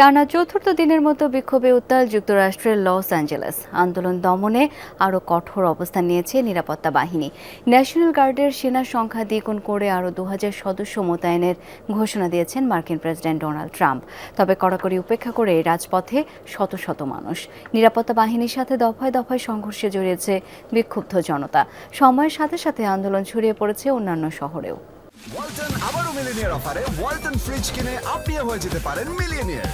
টানা চতুর্থ দিনের মতো বিক্ষোভে উত্তাল যুক্তরাষ্ট্রের লস অ্যাঞ্জেলেস। আন্দোলন দমনে আরও কঠোর অবস্থান নিয়েছে নিরাপত্তা বাহিনী। ন্যাশনাল গার্ডের সেনা সংখ্যা দ্বিগুণ করে আরও দু হাজার সদস্য মোতায়েনের ঘোষণা দিয়েছেন মার্কিন প্রেসিডেন্ট ডোনাল্ড ট্রাম্প। তবে কড়াকড়ি উপেক্ষা করে রাজপথে শত শত মানুষ। নিরাপত্তা বাহিনীর সাথে দফায় দফায় সংঘর্ষে জড়িয়েছে বিক্ষুব্ধ জনতা। সময়ের সাথে সাথে আন্দোলন ছড়িয়ে পড়েছে অন্যান্য শহরেও। ওয়ালটন আবারও মিলিনিয়ার অফারে ওয়ালটন ফ্রিজ কিনে আপনিও হয়ে যেতে পারেন মিলিয়নিয়ার।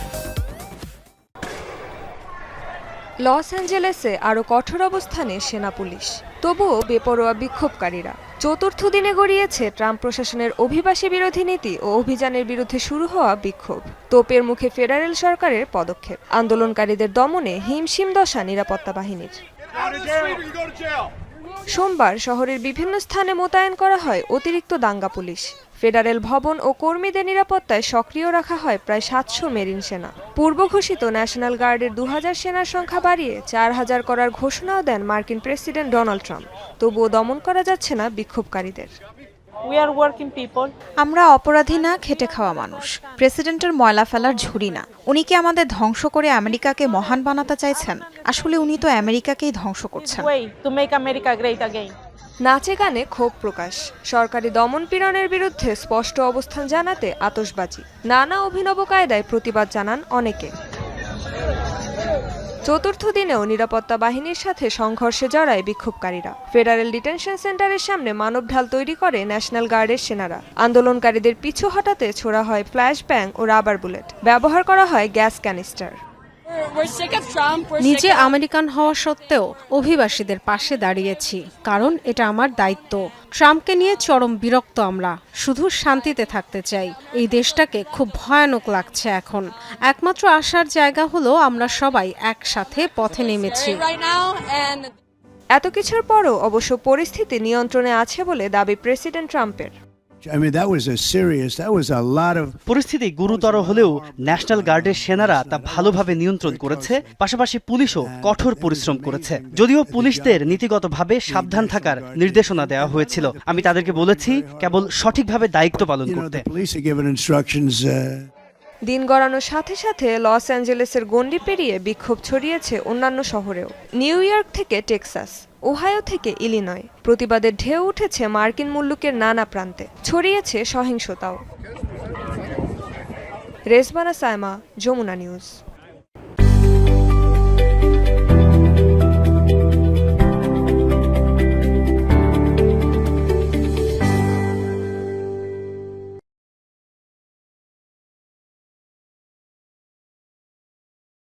লস অ্যাঞ্জেলেসে আরও কঠোর অবস্থানে সেনা পুলিশ। তবুও বেপরোয়া বিক্ষোভকারীরা। চতুর্থ দিনে গড়িয়েছে ট্রাম্প প্রশাসনের অভিবাসী বিরোধী নীতি ও অভিযানের বিরুদ্ধে শুরু হওয়া বিক্ষোভ। তোপের মুখে ফেডারেল সরকারের পদক্ষেপ। আন্দোলনকারীদের দমনে হিমশিম দশা নিরাপত্তা বাহিনীর। সোমবার শহরের বিভিন্ন স্থানে মোতায়েন করা হয় অতিরিক্ত দাঙ্গা পুলিশ। ফেডারেল ভবন ও কর্মীদের নিরাপত্তায় সক্রিয় রাখা হয় প্রায় সাতশো মেরিন সেনা। পূর্ব ঘোষিত ন্যাশনাল গার্ডের দু হাজার সেনার সংখ্যা বাড়িয়ে চার হাজার করার ঘোষণাও দেন মার্কিন প্রেসিডেন্ট ডোনাল্ড ট্রাম্প। তবুও দমন করা যাচ্ছে না বিক্ষোভকারীদের। We are working people. আমরা অপরাধী না খেটে খাওয়া মানুষ। প্রেসিডেন্টের ময়লা ফেলার ঝুড়ি না। উনি কি আমাদের ধ্বংস করে আমেরিকাকে মহান বানাতে চাইছেন? আসলে উনি তো আমেরিকাকেই ধ্বংস করছেন। নাচে গানে ক্ষোভ প্রকাশ। সরকারি দমন পীড়নের বিরুদ্ধে স্পষ্ট অবস্থান জানাতে আতশবাজি। নানা অভিনব কায়দায় প্রতিবাদ জানান অনেকে। চতুর্থ দিনেও নিরাপত্তা বাহিনীর সাথে সংঘর্ষে জড়ায় বিক্ষোভকারীরা। ফেডারেল ডিটেনশন সেন্টারের সামনে মানব ঢাল তৈরি করে ন্যাশনাল গার্ডের সেনারা। আন্দোলনকারীদের পিছু হটাতে ছোড়া হয় ফ্ল্যাশ ব্যাং ও রাবার বুলেট। ব্যবহার করা হয় গ্যাস ক্যানিস্টার। নিজে আমেরিকান হওয়া সত্ত্বেও অভিবাসীদের পাশে দাঁড়িয়েছি কারণ এটা আমার দায়িত্ব। ট্রাম্পকে নিয়ে চরম বিরক্ত আমরা শুধু শান্তিতে থাকতে চাই। এই দেশটাকে খুব ভয়ানক লাগছে এখন। একমাত্র আসার জায়গা হলো আমরা সবাই একসাথে পথে নেমেছি। এত কিছুর পরও অবশ্য পরিস্থিতি নিয়ন্ত্রণে আছে বলে দাবি প্রেসিডেন্ট ট্রাম্পের। I mean, that was a serious, that was a lot of পরিস্থিতি গুরুতর হলেও ন্যাশনাল গার্ডের সেনারা তা ভালোভাবে নিয়ন্ত্রণ করেছে পাশাপাশি পুলিশও কঠোর পরিশ্রম করেছে। যদিও পুলিশদের নীতিগতভাবে সাবধান থাকার নির্দেশনা দেওয়া হয়েছিল। আমি তাদেরকে বলেছি কেবল সঠিকভাবে দায়িত্ব পালন করতে। দিন গড়ানোর সাথে সাথে লস অ্যাঞ্জেলেসের গণ্ডি পেরিয়ে বিক্ষোভ ছড়িয়েছে অন্যান্য শহরেও। নিউ ইয়র্ক থেকে টেক্সাস ওহায়ো থেকে ইলিনয়। প্রতিবাদের ঢেউ উঠেছে মার্কিন মুল্লুকের নানা প্রান্তে। ছড়িয়েছে সহিংসতাও। রেসবানা সায়মা, যমুনা নিউজ।